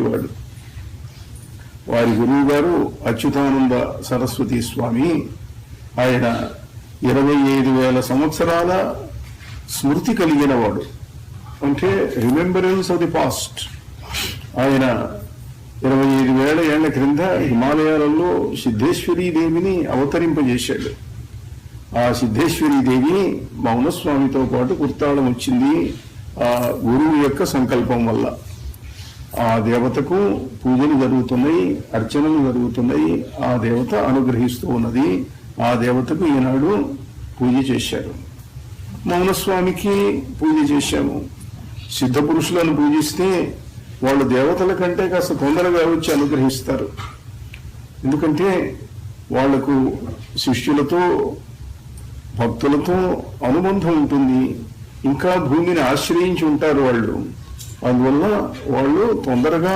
వాడు వారి గురువు గారు అచ్యుతానంద సరస్వతి స్వామి ఆయన ఇరవై ఐదు వేల సంవత్సరాల స్మృతి కలిగిన వాడు. అంటే రిమెంబరెన్స్ ఆఫ్ ది పాస్ట్. ఆయన ఇరవై ఐదు వేల ఏళ్ళ క్రింద హిమాలయాలలో సిద్ధేశ్వరీ దేవిని అవతరింపజేశాడు. ఆ సిద్ధేశ్వరీ దేవి మౌనస్వామితో పాటు కుర్తాళం వచ్చింది ఆ గురువు యొక్క సంకల్పం వల్ల. ఆ దేవతకు పూజలు జరుగుతున్నాయి అర్చనలు జరుగుతున్నాయి ఆ దేవత అనుగ్రహిస్తూ ఉన్నది. ఆ దేవతకు ఈనాడు పూజ చేశారు. మౌనస్వామికి పూజ చేశాము. సిద్ధ పురుషులను పూజిస్తే వాళ్ళు దేవతల కంటే కాస్త తొందరగా వచ్చి అనుగ్రహిస్తారు. ఎందుకంటే వాళ్ళకు శిష్యులతో భక్తులతో అనుబంధం ఉంటుంది. ఇంకా భూమిని ఆశ్రయించి ఉంటారు వాళ్ళు. అందువల్ల వాళ్ళు తొందరగా